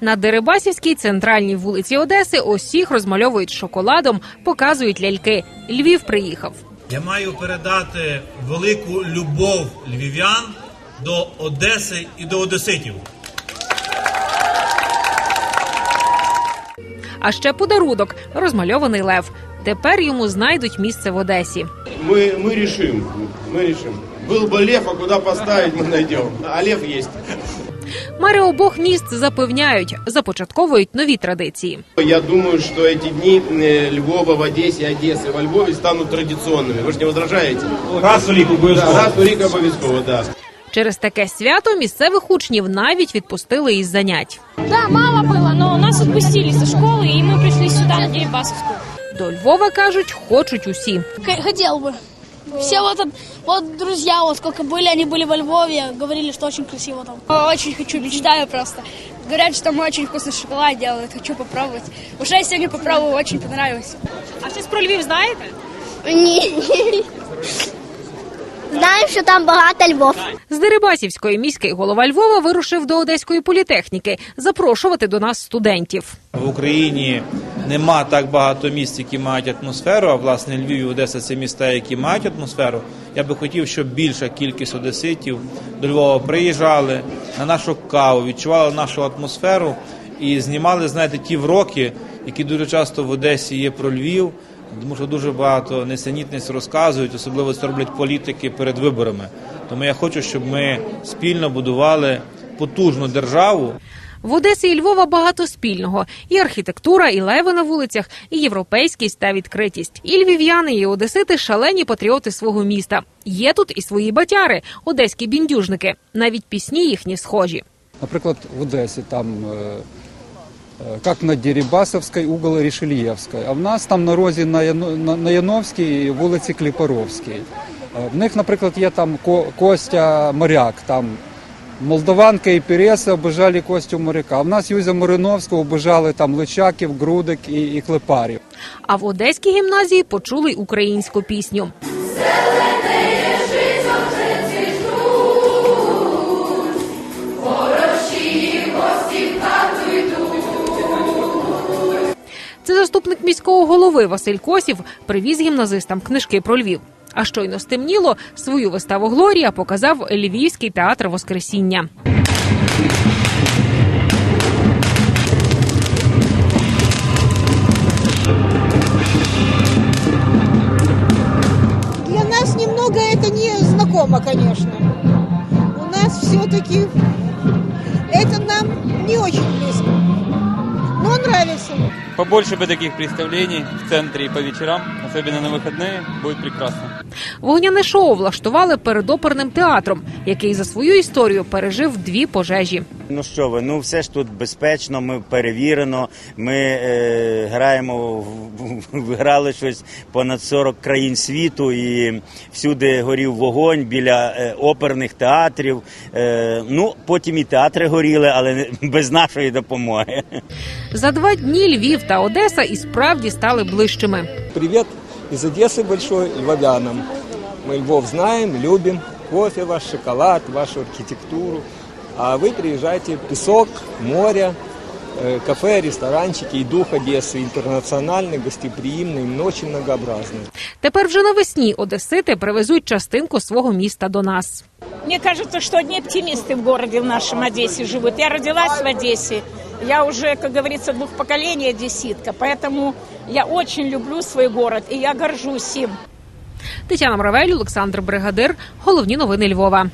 На Дерибасівській центральній вулиці Одеси усіх розмальовують шоколадом, показують ляльки. Львів приїхав. Я маю передати велику любов львів'ян до Одеси і до одеситів. А ще подарунок розмальований лев. Тепер йому знайдуть місце в Одесі. Мы, мы решим, мы решим. Был бы лев, а куда поставить мы найдем. А лев есть. Мери обох міст запевняють, започатковують нові традиції. Я думаю, что эти дни э, Львова в Одессе, Одессы во Львове станут традиционными. Вы же не возражаете? Раз у рік Да, обов'язково. раз в рік обов'язково, да. Через таке свято місцевих учнів навіть відпустили із занять. Да, мало было, но нас отпустили со школы, и мы пришли сюда, на Дерибасовскую. До Львова кажуть, хочуть усі. Х- Хотел бы. Все вот, от- вот друзья, вот сколько были, они были во Львове, говорили, что очень красиво там. Очень хочу, мечтаю просто. Говорят, что мы очень вкусный шоколад делают, хочу попробовать. Уже я сегодня попробовала, очень понравилось. А щось про Львів знаєте? Ні. Знаємо, що там багато Львов. З Дерибасівської міський голова Львова вирушив до Одеської політехніки запрошувати до нас студентів. В Україні нема так багато міст, які мають атмосферу. А власне Львів і Одеса це міста, які мають атмосферу. Я би хотів, щоб більша кількість одеситів до Львова приїжджали на нашу каву, відчували нашу атмосферу і знімали, знаєте, ті вроки, які дуже часто в Одесі є про Львів. Тому що дуже багато несенітниць розказують, особливо це роблять політики перед виборами. Тому я хочу, щоб ми спільно будували потужну державу, В Одесі і Львова багато спільного: і архітектура, і леви на вулицях, і європейськість та відкритість. І львів'яни, і одесити шалені патріоти свого міста. Є тут і свої батяри, одеські біндюжники. Навіть пісні їхні схожі. Наприклад, в Одесі там е, е, як на Дерибасовській, угол Рішельєвської, а в нас там на розі на, Яно- на, на Яновській вулиці Кліпаровській. Е, В них, наприклад, є там Ко- Костя Моряк, там Молдаванка і Переса обижали Костю Моряка. В нас Юзя Мариновського обижали там Личаків, Грудик і, і Клепарів. А в одеській гімназії почули й українську пісню. Це заступник міського голови Василь Косів привіз гімназистам книжки про Львів. А щойно стемніло, свою виставу Глорія показав Львівський театр Воскресіння. Для нас немного это не знакомо, конечно. У нас все-таки это нам не очень близко Но нравится. Побольше бы таких представлений в центре и по вечерам, особенно на выходные, будет прекрасно. Вогняне шоу влаштували перед оперним театром, який за свою історію пережив дві пожежі. Ну що ви, ну все ж тут безпечно, ми перевірено. Ми е, граємо, грали щось понад 40 країн світу, і всюди горів вогонь біля е, оперних театрів. Е, ну потім і театри горіли, але не- без нашої допомоги. За два дні Львів та Одеса і справді стали ближчими. Привет из Одессы большой львовянам. Мы Львов знаем, любим. Кофе ваш, шоколад, вашу архитектуру А вы приезжайте, песок, море, э, кафе, ресторанчики и дух Одессы интернациональный, гостеприимный, но очень многообразный. Тепер вже навесні одесити привезуть частинку свого міста до нас. Мне кажется, что одни оптимисты в городе в нашем Одессе живут. Я родилась в Одессе. Я уже, как говорится, двух поколений одесситка. Поэтому я очень люблю свой город, и я горжусь им. Тетяна Мравель, Олександр Бригадир. Головні новини Львова.